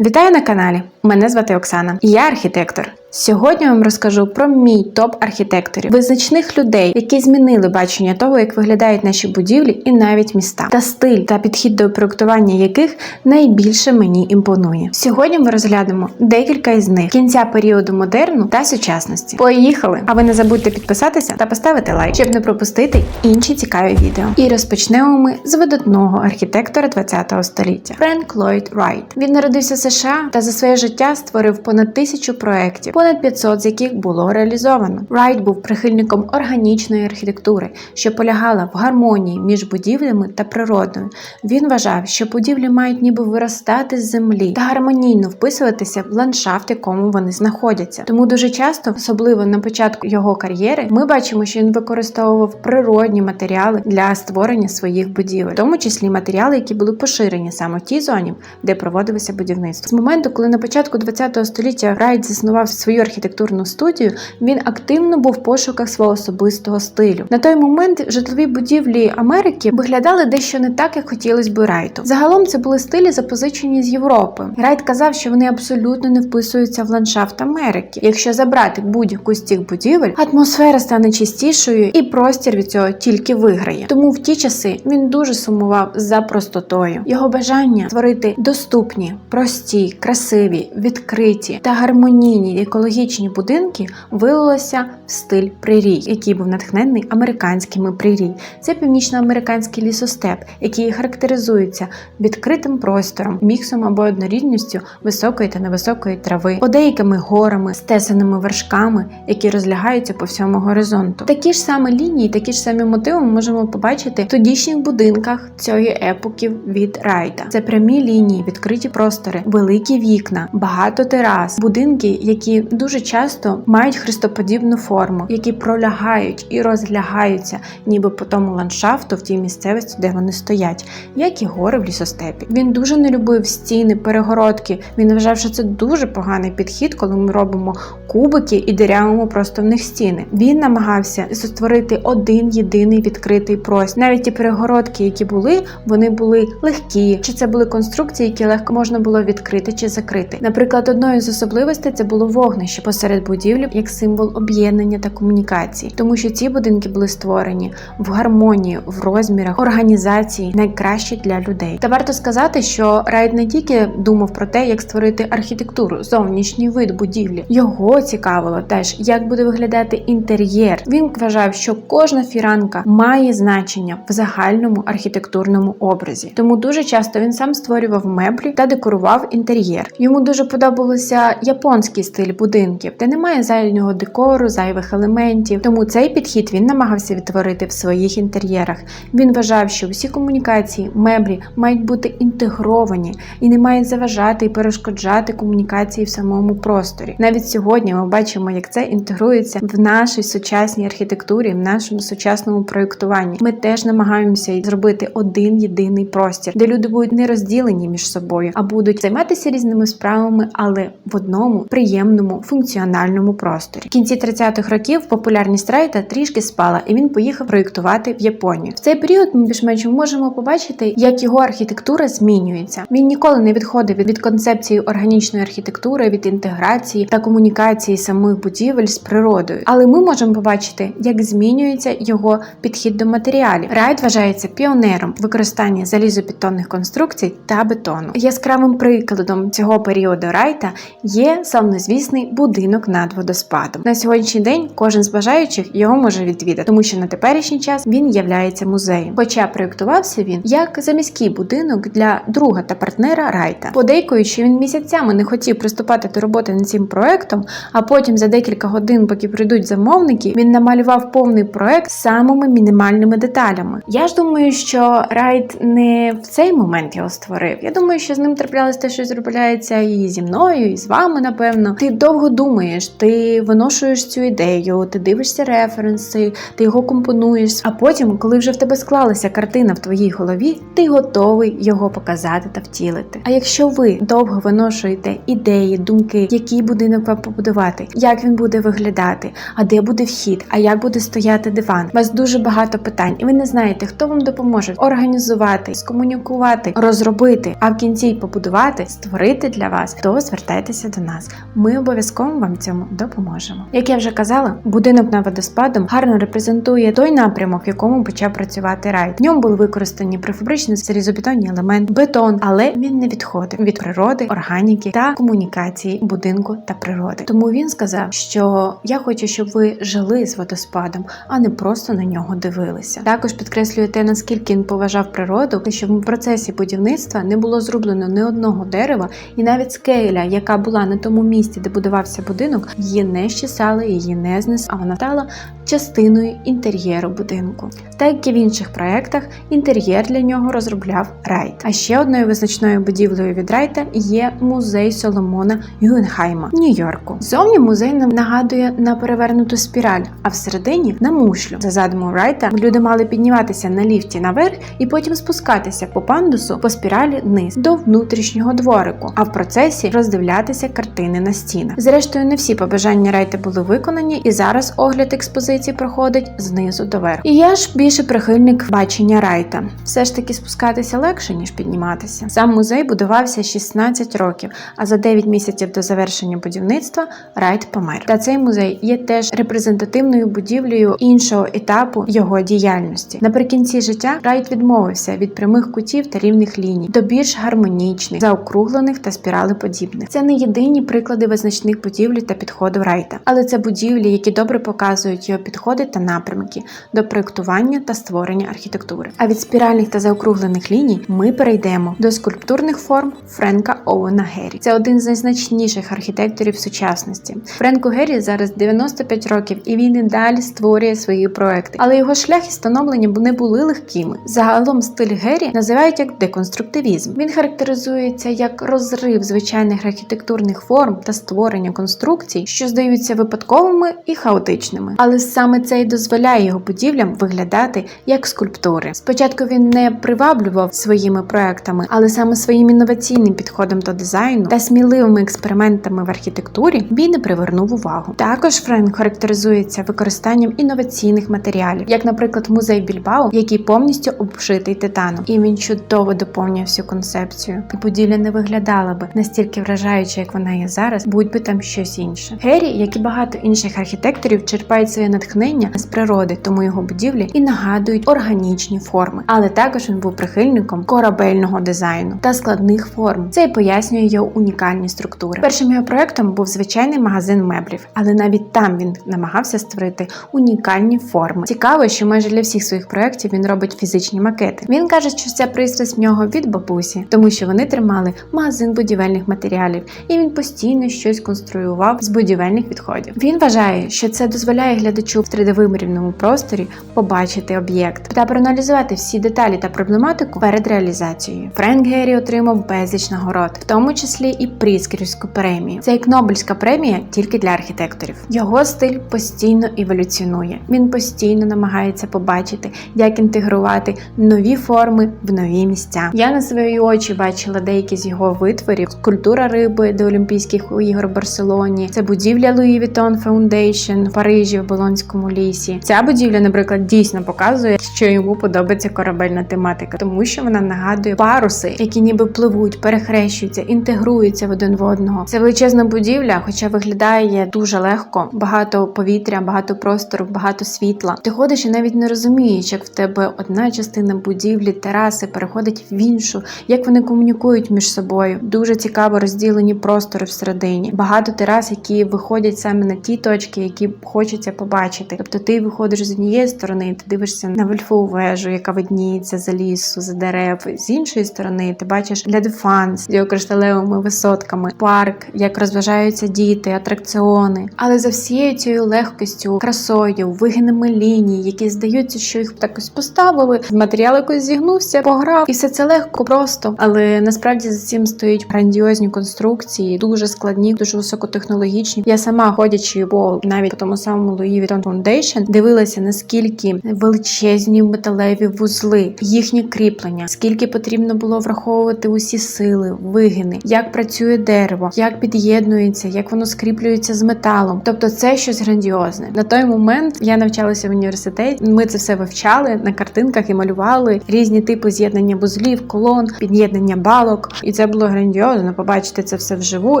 Вітаю на каналі! Мене звати Оксана. Я архітектор. Сьогодні вам розкажу про мій топ архітекторів, визначних людей, які змінили бачення того, як виглядають наші будівлі і навіть міста, та стиль та підхід до проектування яких найбільше мені імпонує. Сьогодні ми розглянемо декілька із них кінця періоду модерну та сучасності. Поїхали! А ви не забудьте підписатися та поставити лайк, щоб не пропустити інші цікаві відео. І розпочнемо ми з видатного архітектора ХХ століття Френк Ллойд Райт. Він народився в США та за своє життя створив понад тисячу проєктів, понад 500 з яких було реалізовано. Райт був прихильником органічної архітектури, що полягала в гармонії між будівлями та природою. Він вважав, що будівлі мають ніби виростати з землі та гармонійно вписуватися в ландшафт, в якому вони знаходяться. Тому дуже часто, особливо на початку його кар'єри, ми бачимо, що він використовував природні матеріали для створення своїх будівель, в тому числі матеріали, які були поширені саме в тій зоні, де проводилося будівництво. З моменту, коли на початку ХХ століття Райт заснував свою архітектурну студію, він активно був в пошуках свого особистого стилю. На той момент житлові будівлі Америки виглядали дещо не так, як хотілося б Райту. Загалом це були стилі, запозичені з Європи. Райт казав, що вони абсолютно не вписуються в ландшафт Америки. Якщо забрати будь-яку з цих будівель, атмосфера стане чистішою і простір від цього тільки виграє. Тому в ті часи він дуже сумував за простотою. Його бажання створити доступні, прості, красиві, відкриті та гармонійні екологічні будинки вилилося в стиль прирій, який був натхнений американськими прирій. Це північноамериканський лісостеп, який характеризується відкритим простором, міксом або однорідністю високої та невисокої трави, подейкими горами, стесаними вершками, які розлягаються по всьому горизонту. Такі ж саме лінії, такі ж самі мотиви ми можемо побачити в тодішніх будинках цієї епохи від Райта. Це прямі лінії, відкриті простори, великі вікна, багато терас, будинки, які дуже часто мають хрестоподібну форму, які пролягають і розлягаються, ніби по тому ландшафту в тій місцевості, де вони стоять, як і гори в лісостепі. Він дуже не любив стіни, перегородки. Він вважав, що це дуже поганий підхід, коли ми робимо кубики і дирявимо просто в них стіни. Він намагався створити один єдиний відкритий простір. Навіть ті перегородки, які були, вони були легкі, чи це були конструкції, які легко можна було відкрити чи закрити. Наприклад, одною з особливостей це було вогнище посеред будівлі як символ об'єднання та комунікації, тому що ці будинки були створені в гармонії, в розмірах, організації найкращі для людей. Та варто сказати, що Райт не тільки думав про те, як створити архітектуру, зовнішній вид будівлі. Його цікавило теж, як буде виглядати інтер'єр. Він вважав, що кожна фіранка має значення в загальному архітектурному образі. Тому дуже часто він сам створював меблі та декорував інтер'єр. Йому дуже подобався японський стиль будинків, де немає зайвого декору, зайвих елементів. Тому цей підхід він намагався відтворити в своїх інтер'єрах. Він вважав, що всі комунікації, меблі мають бути інтегровані і не мають заважати і перешкоджати комунікації в самому просторі. Навіть сьогодні ми бачимо, як це інтегрується в нашій сучасній архітектурі, в нашому сучасному проєктуванні. Ми теж намагаємося зробити один єдиний простір, де люди будуть не розділені між собою, а будуть займатися різними справами, але в одному приємному функціональному просторі. В кінці 30-х років популярність Райта трішки спала, і він поїхав проєктувати в Японію. В цей період ми більш-менш можемо побачити, як його архітектура змінюється. Він ніколи не відходив від, від концепції органічної архітектури, від інтеграції та комунікації самих будівель з природою. Але ми можемо побачити, як змінюється його підхід до матеріалів. Райт вважається піонером використання залізобетонних конструкцій та бетону. Яскравим прикладом цього періоду Райта є славнозвісний будинок над водоспадом. На сьогоднішній день кожен з бажаючих його може відвідати, тому що на теперішній час він являється музеєм. Хоча проєктувався він як заміський будинок для друга та партнера Райта. Подейкують, що він місяцями не хотів приступати до роботи над цим проектом, а потім за декілька годин, поки прийдуть замовники, він намалював повний проект самими мінімальними деталями. Я ж думаю, що Райт не в цей момент його створив. Я думаю, що з ним траплялось те, що зробляється і зі мною, і з вами, напевно. Ти довго думаєш, ти виношуєш цю ідею, ти дивишся референси, ти його компонуєш. А потім, коли вже в тебе склалася картина в твоїй голові, ти готовий його показати та втілити. А якщо ви довго виношуєте ідеї, думки, який будинок вам побудувати, як він буде виглядати, а де буде вхід, а як буде стояти диван, у вас дуже багато питань, і ви не знаєте, хто вам допоможе організувати, скомунікувати, розробити, а в кінці й побудувати, створити для вас, то звертайтеся до нас. Ми обов'язково вам цьому допоможемо. Як я вже казала, будинок над водоспадом гарно репрезентує той напрямок, в якому почав працювати рай. В ньому були використані прифабричні залізобетонні елементи, бетон, але він не відходив від природи, органіки та комунікації будинку та природи. Тому він сказав, що я хочу, щоб ви жили з водоспадом, а не просто на нього дивилися. Також підкреслює те, наскільки він поважав природу, що в процесі будівництва не було зроблено ні одного дерева, і навіть скеля, яка була на тому місці, де будувався будинок, її не щесали, її не знесли, а вона стала частиною інтер'єру будинку. Так як і в інших проєктах, інтер'єр для нього розробляв Райт. А ще одною визначною будівлею від Райта є музей Соломона Гюгенхайма в Нью-Йорку. Зовні музей нам нагадує на перевернуту спіраль, а всередині на мушлю. За задумом Райта люди мали підніматися на ліфті наверх і потім спускатися по пандусу по спіралі вниз до внутрішнього дворику, а в процесі роздивлятися картини на стінах. Зрештою, не всі побажання Райта були виконані, і зараз огляд експозиції проходить знизу до верху. І я ж більше прихильник бачення Райта. Все ж таки спускатися легше ніж підніматися. Сам музей будувався 16 років, а за 9 місяців до завершення будівництва Райт помер. Та цей музей є теж репрезентативною будівлею іншого етапу його діяльності. Наприкінці життя Райт відмовився від прямих кутів та рівних ліній до більш гармонічних, заокруглених та спіралеподібних. Це не єдині приклади визначних будівлі та підходу Райта, але це будівлі, які добре показують його підходи та напрямки до проєктування та створення архітектури. А від спіральних та заокруглених ліній ми перейдемо до скульптурних форм Френка Оуена Геррі. Це один з найзначніших архітекторів сучасності. Френку Геррі зараз 95 років, і він і далі створює свої проекти. Але його шлях і становлення не були легкими. Загалом стиль Геррі називають як деконструктивізм. Він характеризується як розрив звичайних архітектурних форм та створення конструкцій, що здаються випадковими і хаотичними. Але саме це й дозволяє його будівлям виглядати як скульптури. Спочатку він не приваблював своїми проектами, але саме своїм інноваційним підходом до дизайну та сміливими експериментами в архітектурі він привернув увагу. Також Френк характеризується використанням інноваційних матеріалів, як, наприклад, музей Більбао, який повністю обшитий титаном, і він чудово доповнює всю концепцію. І будівля не виглядала би настільки вражаюче, як вона є зараз, будь би там щось інше. Геррі, як і багато інших архітекторів, черпають своє натхнення з природи, тому його будівлі і нагадують органічні форми. Але також він був прихильником корабельного дизайну та складних форм. Це і пояснює його унікальні структури. Першим його проектом був звичайний магазин меблів, але навіть там він намагався створити унікальні форми. Цікаво, що майже для всіх своїх проєктів він робить фізичні макети. Він каже, що ця пристрасть в нього від бабусі, тому що вони тримали магазин будівельних матеріалів, і він постійно щось конструював з будівельних відходів. Він вважає, що це дозволяє глядачу в 3D-вимірівному просторі побачити об'єкт та проаналізувати всі деталі та проблематику перед реалізацією. Френк Геррі отримав безліч нагород, в тому числі і Пріскерівську премію. Це як Нобелівська премія тільки для архітекторів. Його стиль постійно еволюціонує. Він постійно намагається побачити, як інтегрувати нові форми в нові місця. Я на свої очі бачила деякі з його витворів: скульптура риби до Олімпійських ігор в Барселоні, це будівля Louis Vuitton Foundation в Парижі в Болонському лісі. Ця будівля, наприклад, дійсно показує, що йому подобається корабельна тематика, тому що вона нагадує паруси, які ніби пливуть, перехрещуються, інтегруються в один в одного. Це величезна будівля, хоча виглядає дуже легко, багато повітря, багато простору, багато світла. Ти ходиш і навіть не розумієш, як в тебе одна частина будівлі, тераси переходить в іншу, як вони комунікують між собою. Дуже цікаво розділені простори всередині. Багато терас, які виходять саме на ті точки, які хочеться побачити. Тобто ти виходиш з однієї сторони, ти дивишся на вельфову вежу, яка видніється за лісу, за дерев. З іншої сторони, ти бачиш Ля де Фанс з його кришталевими висотками, парк, як розважаються діти, атракціони. Але за всією цією легкістю, красою, вигинами ліній, які здаються, що їх так ось поставили, матеріал якось зігнувся, пограв, і все це легко, просто. Але насправді за цим стоїть грандіозні грандіозні конструкції, дуже складні, дуже високотехнологічні. Я сама ходячи по навіть по тому самому Louis Vuitton Foundation, дивилася наскільки величезні металеві вузли, їхні кріплення, скільки потрібно було враховувати усі сили, вигини, як працює дерево, як під'єднується, як воно скріплюється з металом. Тобто, це щось грандіозне. На той момент я навчалася в університеті. Ми це все вивчали на картинках і малювали різні типи з'єднання вузлів, колон, під'єднання балок. І це було грандіозно побачити це все вживу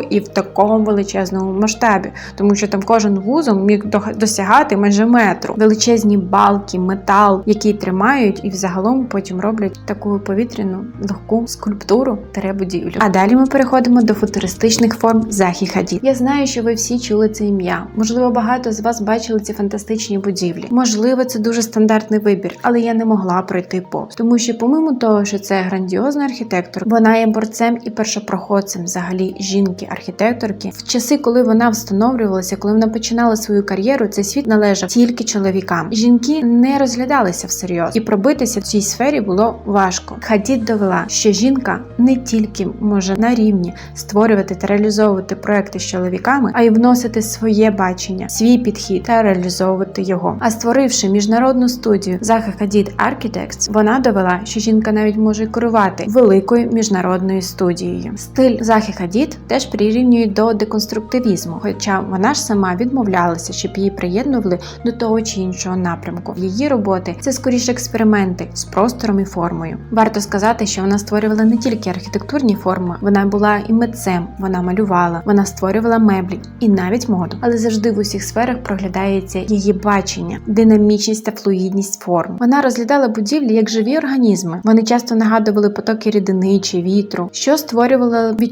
і в такому величезному масштабі, тому що там кожен вузол міг до- досягати майже метру. Величезні балки, метал, які тримають, і взагалом потім роблять таку повітряну легку скульптуру будівлю. А далі ми переходимо до футуристичних форм Захі Хадід. Я знаю, що ви всі чули це ім'я. Можливо, багато з вас бачили ці фантастичні будівлі. Можливо, це дуже стандартний вибір, але я не могла пройти повз, тому що, помимо того, що це грандіозний архітектор, вона є борцем і першопроходцем взагалі жінки-архітекторки. В часи, коли вона встановлювалася, коли вона починала свою кар'єру, цей світ належав тільки чоловікам. Жінки не розглядалися всерйоз, і пробитися в цій сфері було важко. Хадід довела, що жінка не тільки може на рівні створювати та реалізовувати проекти з чоловіками, а й вносити своє бачення, свій підхід та реалізовувати його. А створивши міжнародну студію Заха Хадід Architects, вона довела, що жінка навіть може керувати великою міжнародною студією. Стиль Захи Хадід теж прирівнюють до деконструктивізму, хоча вона ж сама відмовлялася, щоб її приєднували до того чи іншого напрямку. Її роботи це скоріше експерименти з простором і формою. Варто сказати, що вона створювала не тільки архітектурні форми, вона була і митцем, вона малювала, вона створювала меблі і навіть моду. Але завжди в усіх сферах проглядається її бачення, динамічність та флуїдність форм. Вона розглядала будівлі як живі організми. Вони часто нагадували потоки рідини чи вітру, що створювало відчуття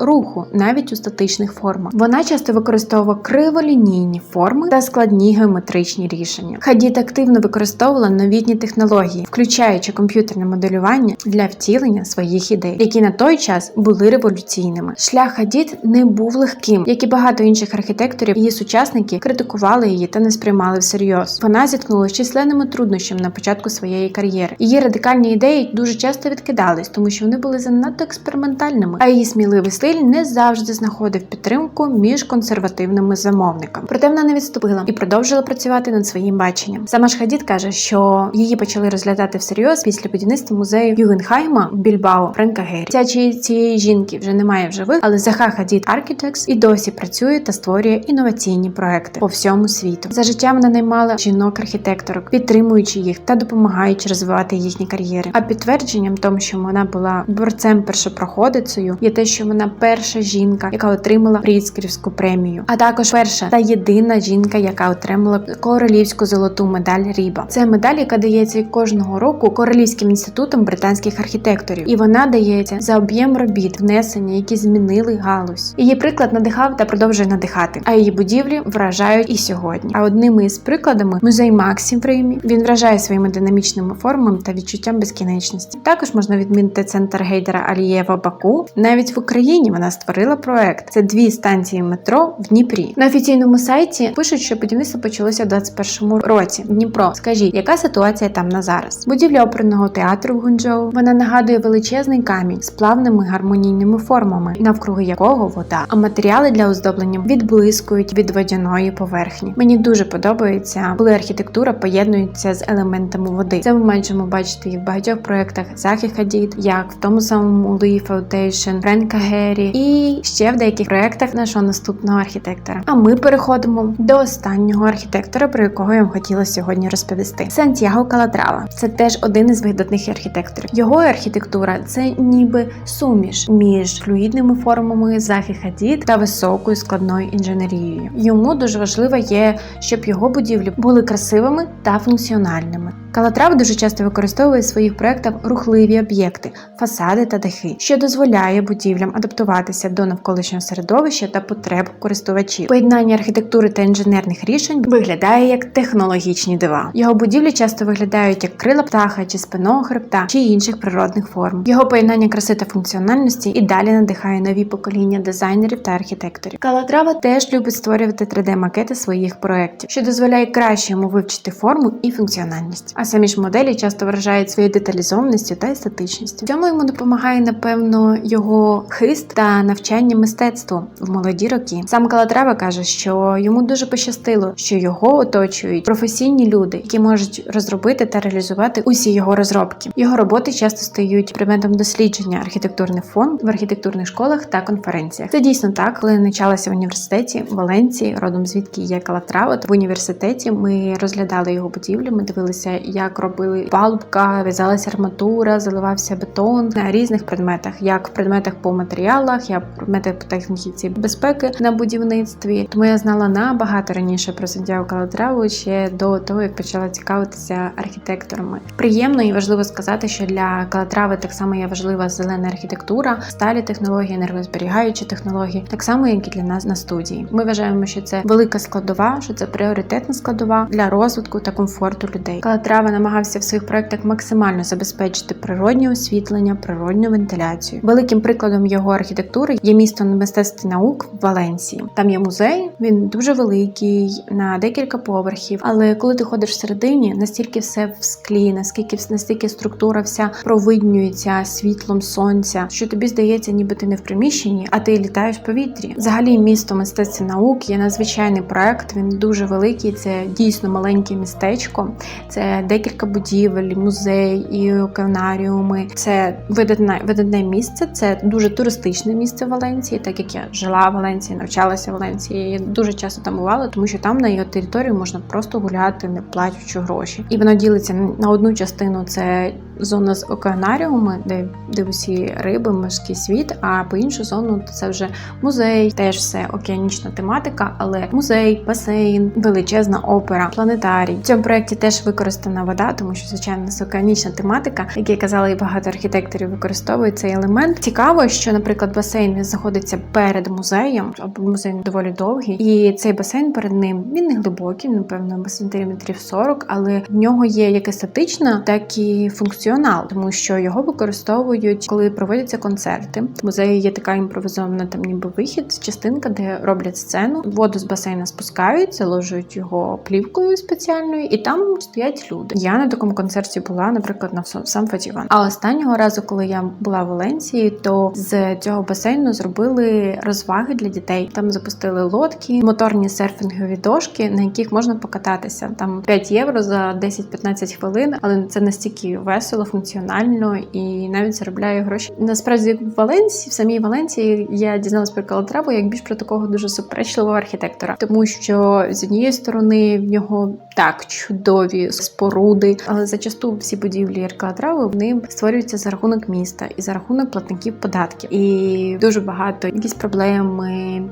руху навіть у статичних формах. Вона часто використовувала криволінійні форми та складні геометричні рішення. Хадід активно використовувала новітні технології, включаючи комп'ютерне моделювання для втілення своїх ідей, які на той час були революційними. Шлях Хадід не був легким, як і багато інших архітекторів. Її сучасники критикували її та не сприймали всерйоз. Вона зіткнулася численними труднощами на початку своєї кар'єри. Її радикальні ідеї дуже часто відкидались, тому що вони були занадто експериментальними, а її сміливий стиль не завжди знаходив підтримку між консервативними замовниками. Проте вона не відступила і продовжила працювати над своїм баченням. Сама ж Хадід каже, що її почали розглядати всерйоз після будівництва музею Югенхайма в Більбао Френка Гері. Ця чи- цієї жінки вже немає в живих, але Заха Хадід Architects і досі працює та створює інноваційні проекти по всьому світу. За життя вона наймала жінок-архітекторок, підтримуючи їх та допомагаючи розвивати їхні кар'єри. А підтвердженням тому, що вона була борцем першопроходицею, є те, що вона перша жінка, яка отримала Пріцкерівську премію, а також перша та єдина жінка, яка отримала королівську золоту медаль Ріба. Це медаль, яка дається кожного року Королівським інститутом британських архітекторів, і вона дається за об'єм робіт, внесення, які змінили галузь. Її приклад надихав та продовжує надихати. А її будівлі вражають і сьогодні. А одними із прикладами музей Максі в Римі. Він вражає своїми динамічними формами та відчуттям безкінечності. Також можна відмінити центр Гейдера Алієва Баку. Навіть в Україні вона створила проект. Це дві станції метро в Дніпрі. На офіційному сайті пишуть, що будівництво почалося в 21-му році. Дніпро, скажіть, яка ситуація там на зараз? Будівля оперного театру в Гунчжоу. Вона нагадує величезний камінь з плавними гармонійними формами, навкруги якого вода. А матеріали для оздоблення відблискують від водяної поверхні. Мені дуже подобається, коли архітектура поєднується з елементами води. Це ми можемо бачити і в багатьох проєктах Захі Хадід, як в тому самому Louis Foundation, Френка Геррі і ще в деяких проєктах нашого наступного архітектора. А ми переходимо до останнього архітектора, про якого я вам хотіла сьогодні розповісти. Сантьяго Калатрава. Це теж один із видатних архітекторів. Його архітектура це ніби суміш між флюїдними формами Захі Хадід та високою складною інженерією. Йому дуже важливо є, щоб його будівлі були красивими та функціональними. Калатрава дуже часто використовує в своїх проєктах рухливі об'єкти, фасади та дахи, що дозволяє будівлям адаптуватися до навколишнього середовища та потреб користувачів. Поєднання архітектури та інженерних рішень виглядає як технологічні дива. Його будівлі часто виглядають як крила птаха чи спинного хребта чи інших природних форм. Його поєднання краси та функціональності і далі надихає нові покоління дизайнерів та архітекторів. Калатрава теж любить створювати 3D-макети своїх проєктів, що дозволяє краще йому вивчити форму і функціональність. А самі ж моделі часто вражають своєю деталізованістю та естетичністю. В Цьому йому допомагає, напевно, його хист та навчання мистецтву в молоді роки. Сам Калатрава каже, що йому дуже пощастило, що його оточують професійні люди, які можуть розробити та реалізувати усі його розробки. Його роботи часто стають предметом дослідження архітектурний фонд в архітектурних школах та конференціях. Це дійсно так, коли я навчалася в університеті в Валенції, родом звідки є Калатрава. В університеті ми розглядали його будівлю. Ми дивилися, як робили палубка, в'язалася арматура, заливався бетон на різних предметах, як в предметах по матеріалах, як в предметах по техніці безпеки на будівництві. Тому я знала набагато раніше про Сантьяго Калатраву ще до того, як почала цікавитися архітекторами. Приємно і важливо сказати, що для Калатрави так само є важлива зелена архітектура, сталі технології, енергозберігаючі технології, так само як і для нас на студії. Ми вважаємо, що це велика складова, що це пріоритетна складова для розвитку та комфорту людей. Калатрава намагався в своїх проектах максимально забезпечити природнє освітлення, природню вентиляцію. Великим прикладом його архітектури є місто мистецтв і наук в Валенції. Там є музей, він дуже великий, на декілька поверхів. Але коли ти ходиш всередині, настільки все в склі, наскільки настільки структура вся провиднюється світлом сонця, що тобі здається, ніби ти не в приміщенні, а ти літаєш в повітрі. Взагалі, місто мистецтв наук є надзвичайний проект. Він дуже великий. Це дійсно маленьке містечко. Це декілька будівель, музей і океанаріуми. Це видатне, видатне місце. Це дуже туристичне місце Валенції, так як я жила в Валенції, навчалася в Валенції. Я дуже часто там бувала, тому що там на його території можна просто гуляти, не платячи гроші. І воно ділиться на одну частину. Це зона з океанаріуми, де, де усі риби, морський світ. А по іншу зону це вже музей, теж все океанічна тематика, але музей, басейн, величезна опера, планетарій. В цьому проєкті теж використана вода, тому що звичайно це океанічна тематика, як я казала, і багато архітекторів використовують цей елемент. Цікаво, що, наприклад, басейн він знаходиться перед музеєм, музей доволі довгий, і цей басейн перед ним він не глибокий, напевно, сантиметрів 40, але в нього є як естетична, так і функціонал, тому що його використовують, коли проводяться концерти. В музеї є така імпровізована там, ніби вихід, частинка, де роблять сцену. Воду з басейна спускають, заложують його плівкою спеціальною, і там стоять люди. Я на такому концерті була, наприклад, на сам Фатіван. А останнього разу, коли я була в Валенції, то з цього басейну зробили розваги для дітей. Там запустили лодки, моторні серфінгові дошки, на яких можна покататися. Там 5 євро за 10-15 хвилин, але це настільки весело, функціонально і навіть заробляє гроші. Насправді в Валенції, в самій Валенції, я дізналась про Калатраву як більш про такого дуже суперечливого архітектора, тому що з однієї сторони в нього так чудові споруди, але зачасту всі будівлі Калатрави вони створюються за рахунок міста і за рахунок платників податків. І дуже багато якісь проблеми.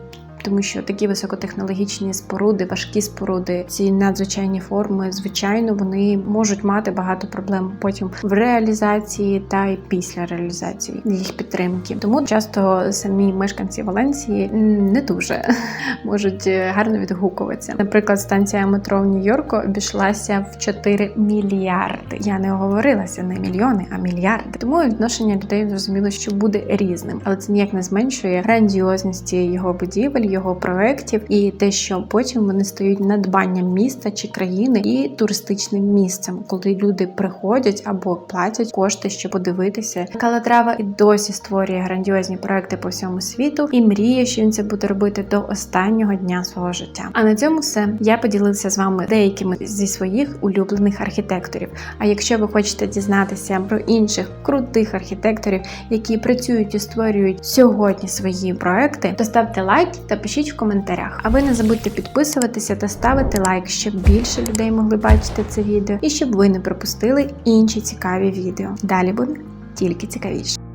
Тому що такі високотехнологічні споруди, важкі споруди, ці надзвичайні форми, звичайно, вони можуть мати багато проблем потім в реалізації та й після реалізації їх підтримки. Тому часто самі мешканці Валенції не дуже можуть гарно відгукуватися. Наприклад, станція метро в Нью-Йорку обійшлася в 4 мільярди. Я не оговорилася не мільйони, а мільярди. Тому відношення людей зрозуміло, що буде різним, але це ніяк не зменшує грандіозності його будівель його проєктів і те, що потім вони стають надбанням міста чи країни і туристичним місцем, коли люди приходять або платять кошти, щоб подивитися. Калатрава і досі створює грандіозні проекти по всьому світу і мріє, що він це буде робити до останнього дня свого життя. А на цьому все я поділилася з вами деякими зі своїх улюблених архітекторів. А якщо ви хочете дізнатися про інших крутих архітекторів, які працюють і створюють сьогодні свої проекти, то ставте лайк та пишіть в коментарях. А ви не забудьте підписуватися та ставити лайк, щоб більше людей могли бачити це відео і щоб ви не пропустили інші цікаві відео. Далі буде тільки цікавіше.